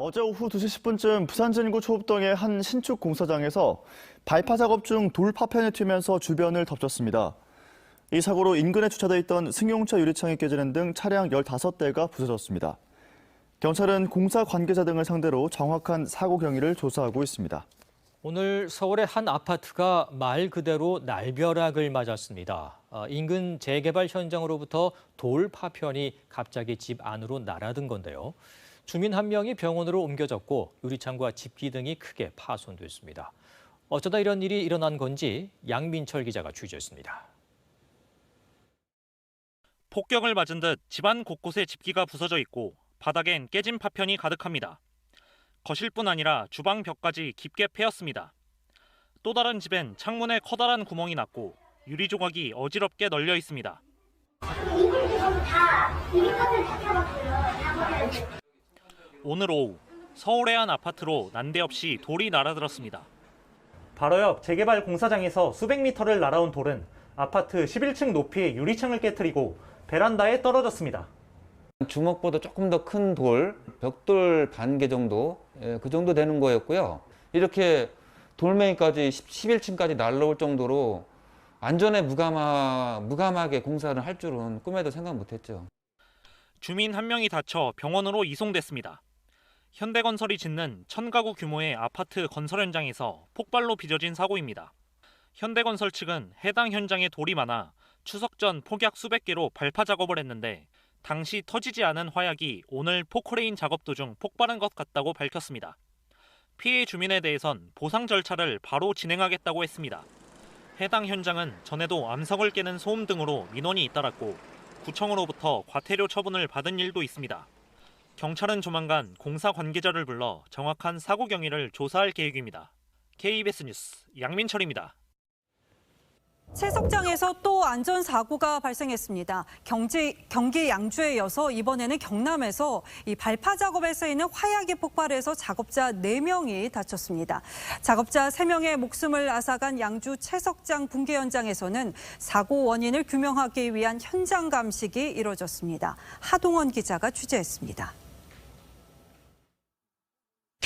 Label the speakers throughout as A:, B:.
A: 어제 오후 2시 10분쯤 부산 진구 초읍동의 한 신축 공사장에서 발파 작업 중 돌 파편이 튀면서 주변을 덮쳤습니다. 이 사고로 인근에 주차돼 있던 승용차 유리창이 깨지는 등 차량 15대가 부서졌습니다. 경찰은 공사 관계자 등을 상대로 정확한 사고 경위를 조사하고 있습니다.
B: 오늘 서울의 한 아파트가 말 그대로 날벼락을 맞았습니다. 어, 인근 재개발 현장으로부터 돌 파편이 갑자기 집 안으로 날아든 건데요. 주민 한 명이 병원으로 옮겨졌고 유리창과 집기 등이 크게 파손됐습니다. 어쩌다 이런 일이 일어난 건지 양민철 기자가 취재했습니다.
C: 폭격을 맞은 듯 집안 곳곳에 집기가 부서져 있고 바닥엔 깨진 파편이 가득합니다. 거실뿐 아니라 주방 벽까지 깊게 패였습니다. 또 다른 집엔 창문에 커다란 구멍이 났고 유리 조각이 어지럽게 널려 있습니다. 오늘 오후 서울의 한 아파트로 난데없이 돌이 날아들었습니다. 바로 옆 재개발 공사장에서 수백 미터를 날아온 돌은 아파트 11층 높이의 유리창을 깨뜨리고 베란다에 떨어졌습니다.
D: 주먹보다 조금 더 큰 돌, 벽돌 반 개 정도, 예, 그 정도 되는 거였고요. 이렇게 돌멩이까지 11층까지 날라올 정도로 안전에 무감하, 무감하게 공사를 할 줄은 꿈에도 생각 못 했죠.
C: 주민 한 명이 다쳐 병원으로 이송됐습니다. 현대건설이 짓는 천가구 규모의 아파트 건설 현장에서 폭발로 빚어진 사고입니다. 현대건설 측은 해당 현장에 돌이 많아 추석 전 폭약 수백 개로 발파 작업을 했는데 당시 터지지 않은 화약이 오늘 포크레인 작업 도중 폭발한 것 같다고 밝혔습니다. 피해 주민에 대해선 보상 절차를 바로 진행하겠다고 했습니다. 해당 현장은 전에도 암석을 깨는 소음 등으로 민원이 잇따랐고 구청으로부터 과태료 처분을 받은 일도 있습니다. 경찰은 조만간 공사 관계자를 불러 정확한 사고 경위를 조사할 계획입니다. KBS 뉴스 양민철입니다.
E: 채석장에서 또 안전사고가 발생했습니다. 경지, 경기 양주에 이어서 이번에는 경남에서 이 발파 작업에 쓰이는 화약이 폭발해서 작업자 4명이 다쳤습니다. 작업자 3명의 목숨을 앗아간 양주 채석장 붕괴 현장에서는 사고 원인을 규명하기 위한 현장 감식이 이뤄졌습니다. 하동원 기자가 취재했습니다.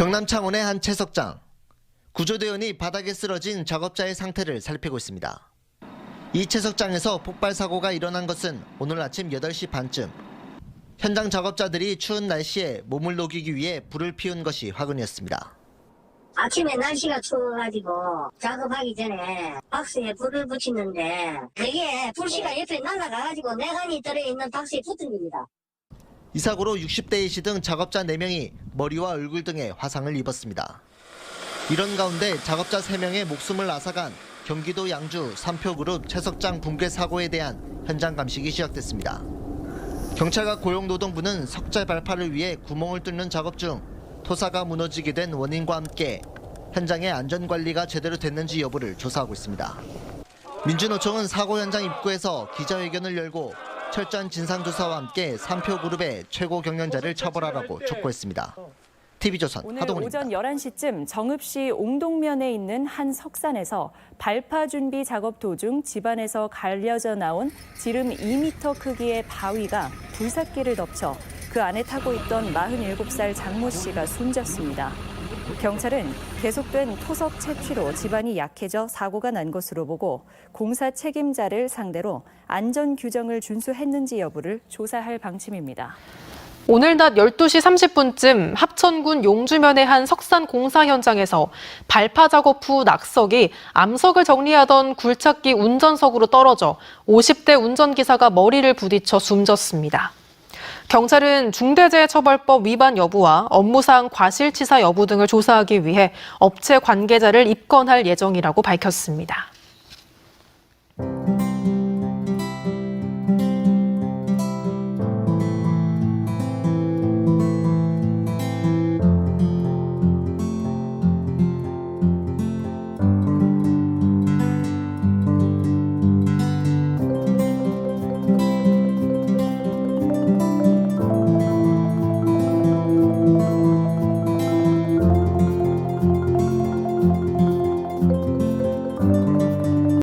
F: 경남 창원의 한 채석장. 구조대원이 바닥에 쓰러진 작업자의 상태를 살피고 있습니다. 이 채석장에서 폭발 사고가 일어난 것은 오늘 아침 8시 반쯤. 현장 작업자들이 추운 날씨에 몸을 녹이기 위해 불을 피운 것이 화근이었습니다.
G: 아침에 날씨가 추워가지고 작업하기 전에 박스에 불을 붙이는데 그게 불씨가 옆에 날아가가지고 내관이 들어있는 박스에 붙은 겁니다.
F: 이 사고로 60대 이시 등 작업자 4명이 머리와 얼굴 등에 화상을 입었습니다. 이런 가운데 작업자 3명의 목숨을 앗아간 경기도 양주 삼표그룹 채석장 붕괴 사고에 대한 현장 감식이 시작됐습니다. 경찰과 고용노동부는 석재 발파를 위해 구멍을 뚫는 작업 중 토사가 무너지게 된 원인과 함께 현장의 안전관리가 제대로 됐는지 여부를 조사하고 있습니다. 민주노총은 사고 현장 입구에서 기자회견을 열고 철저한 진상조사와 함께 삼표그룹의 최고 경영자를 처벌하라고 촉구했습니다. TV조선
H: 오늘
F: 하동훈입니다.
H: 오전 11시쯤 정읍시 옹동면에 있는 한 석산에서 발파 준비 작업 도중 집안에서 갈려져 나온 지름 2m 크기의 바위가 불삭기를 덮쳐 그 안에 타고 있던 47살 장모 씨가 숨졌습니다. 경찰은 계속된 토석 채취로 집안이 약해져 사고가 난 것으로 보고 공사 책임자를 상대로 안전 규정을 준수했는지 여부를 조사할 방침입니다.
I: 오늘 낮 12시 30분쯤 합천군 용주면의 한 석산 공사 현장에서 발파 작업 후 낙석이 암석을 정리하던 굴착기 운전석으로 떨어져 50대 운전기사가 머리를 부딪혀 숨졌습니다. 경찰은 중대재해처벌법 위반 여부와 업무상 과실치사 여부 등을 조사하기 위해 업체 관계자를 입건할 예정이라고 밝혔습니다.